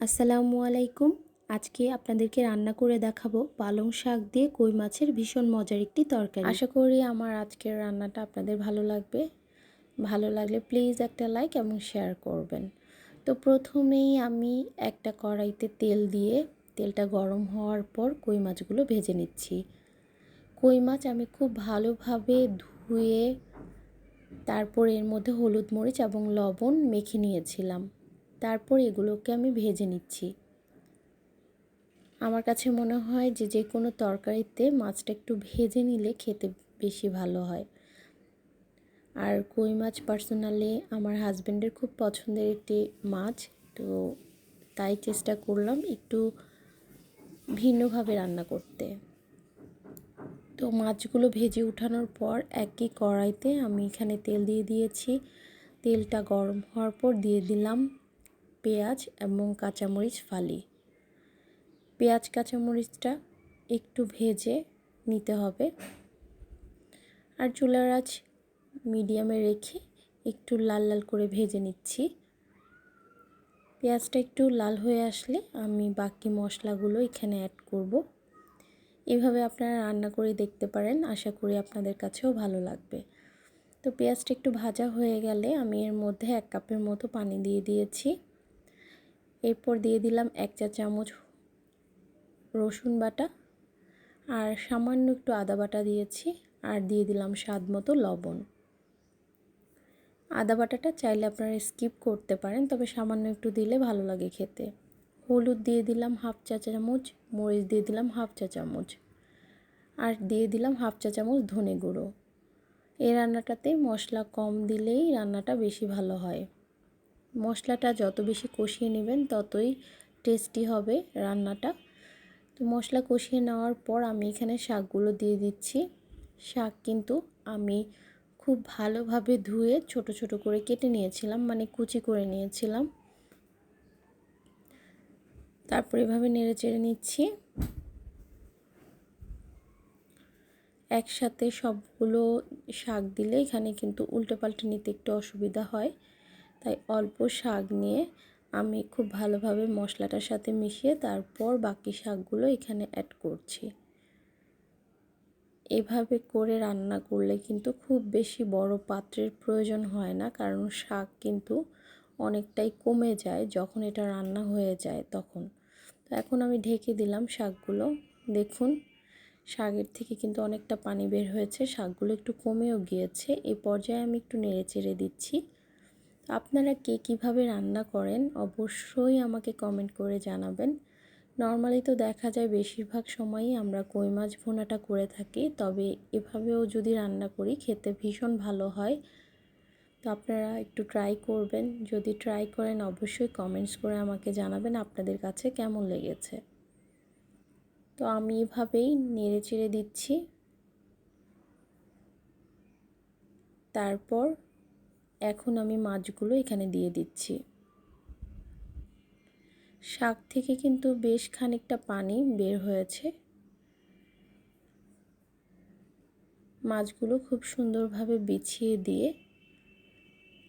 আসসালামু আলাইকুম। আজকে আপনাদেরকে রান্না করে দেখাবো পালং শাক দিয়ে কই মাছের ভীষণ মজার একটি তরকারি। আশা করি আমার আজকের রান্নাটা আপনাদের ভালো লাগবে। ভালো লাগলে প্লিজ একটা লাইক এবং শেয়ার করবেন। তো প্রথমেই আমি একটা কড়াইতে তেল দিয়ে তেলটা গরম হওয়ার পর কই মাছগুলো ভেজে নিচ্ছি। কই মাছ আমি খুব ভালোভাবে ধুয়ে তারপর এর মধ্যে হলুদ মরিচ এবং লবণ মেখে নিয়েছিলাম। তারপর এগুলোকে আমি ভেজে নিচ্ছি। আমার কাছে মনে হয় যে যে কোনো তরকারিতে মাছটা একটু ভেজে নিলে খেতে বেশি ভালো হয়। আর কই মাছ পার্সোনালি আমার হাজব্যান্ডের খুব পছন্দের একটি মাছ, তো তাই চেষ্টা করলাম একটু ভিন্নভাবে রান্না করতে। তো মাছগুলো ভেজে উঠানোর পর একই কড়াইতে আমি এখানে তেল দিয়ে দিয়েছি। তেলটা গরম হওয়ার পর দিয়ে দিলাম পেঁয়াজ এবং কাঁচামরিচ ফালি। পেঁয়াজ, কাঁচামরিচটা একটু ভেজে নিতে হবে। আর চুলার আঁচ মিডিয়ামে রেখে একটু লাল লাল করে ভেজে নিচ্ছি। পেঁয়াজটা একটু লাল হয়ে আসলে আমি বাকি মশলাগুলো এখানে অ্যাড করব। এভাবে আপনারা রান্না করে দেখতে পারেন। আশা করি আপনাদের কাছেও ভালো লাগবে। তো পেঁয়াজটা একটু ভাজা হয়ে গেলে আমি এর মধ্যে এক কাপের মতো পানি দিয়ে দিয়েছি। এরপর দিয়ে দিলাম এক চা চামচ রসুন বাটা আর সামান্য একটু আদা বাটা দিয়েছি আর দিয়ে দিলাম স্বাদ মতো লবণ। আদা বাটাটা চাইলে আপনারা স্কিপ করতে পারেন, তবে সামান্য একটু দিলে ভালো লাগে খেতে। হলুদ দিয়ে দিলাম হাফ চা চামচ, মরিচ দিয়ে দিলাম হাফ চা চামচ আর দিয়ে দিলাম হাফ চা চামচ ধনে গুঁড়ো। এই রান্নাটাতে মশলা কম দিলেই রান্নাটা বেশি ভালো হয়। মশলাটা যত বেশি কষিয়ে নেবেন ততই টেস্টি হবে রান্নাটা। তো মশলা কষিয়ে নেওয়ার পর আমি এখানে শাকগুলো দিয়ে দিচ্ছি। শাক কিন্তু আমি খুব ভালোভাবে ধুয়ে ছোট ছোট করে কেটে নিয়েছিলাম মানে কুচি করে নিয়েছিলাম। তারপর এভাবে নেড়ে চেড়ে নিচ্ছি। একসাথে সবগুলো শাক দিলে এখানে কিন্তু উল্টে পাল্টে নিতে একটু অসুবিধা হয়। তাই অল্প শাক নিয়ে আমি খুব ভালোভাবে মশলাটার সাথে মিশিয়ে তারপর বাকি শাকগুলো এখানে অ্যাড করছি। এভাবে করে রান্না করলে কিন্তু খুব বেশি বড় পাত্রের প্রয়োজন হয় না, কারণ শাক কিন্তু অনেকটাই কমে যায় যখন এটা রান্না হয়ে যায় তখন। তো এখন আমি ঢেকে দিলাম শাকগুলো। দেখুন, শাকের থেকে কিন্তু অনেকটা পানি বের হয়েছে, শাকগুলো একটু কমেও গিয়েছে। এই পর্যায়ে আমি একটু নেড়ে চেড়ে দিচ্ছি। আপনারা কে কীভাবে রান্না করেন, অবশ্যই আমাকে কমেন্ট করে জানাবেন। নর্মালি তো দেখা যায় বেশিরভাগ সময়ই আমরা কই মাছ ভোনাটা করে থাকি, তবে এভাবেও যদি রান্না করি, খেতে ভীষণ ভালো হয়। তো আপনারা একটু ট্রাই করবেন, যদি ট্রাই করেন, অবশ্যই কমেন্টস করে আমাকে জানাবেন আপনাদের কাছে কেমন লেগেছে। তো আমি এভাবেই নেড়ে চেড়ে দিচ্ছি। তারপর এখন আমি মাছগুলো এখানে দিয়ে দিচ্ছি। শাক থেকে কিন্তু বেশ খানিকটা পানি বের হয়েছে। মাছগুলো খুব সুন্দরভাবে বিছিয়ে দিয়ে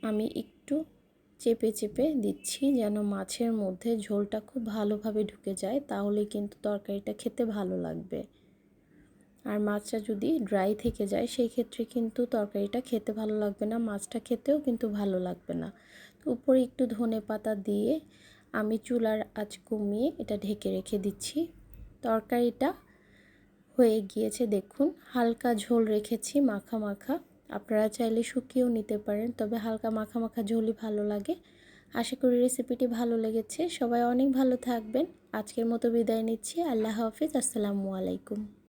আমি একটু চেপে চেপে দিচ্ছি যেন মাছের মধ্যে ঝোলটা খুব ভালোভাবে ঢুকে যায়, তাহলে কিন্তু তরকারিটা খেতে ভালো লাগবে। আর মাছটা যদি ড্রাই থেকে যায়, সেই ক্ষেত্রে কিন্তু তরকারিটা খেতে ভালো লাগবে না, মাছটা খেতেও কিন্তু ভালো লাগবে না। উপরে একটু ধনে পাতা দিয়ে আমি চুলার আঁচ কমিয়ে এটা ঢেকে রেখে দিচ্ছি। তরকারিটা হয়ে গিয়েছে, দেখুন, হালকা ঝোল রেখেছি মাখা মাখা। আপনারা চাইলে শুকিয়েও নিতে পারেন, তবে হালকা মাখা মাখা ঝোলই ভালো লাগে। আশা করি রেসিপিটি ভালো লেগেছে। সবাই অনেক ভালো থাকবেন। আজকের মতো বিদায় নিচ্ছি। আল্লাহ হাফিজ। আসসালামু আলাইকুম।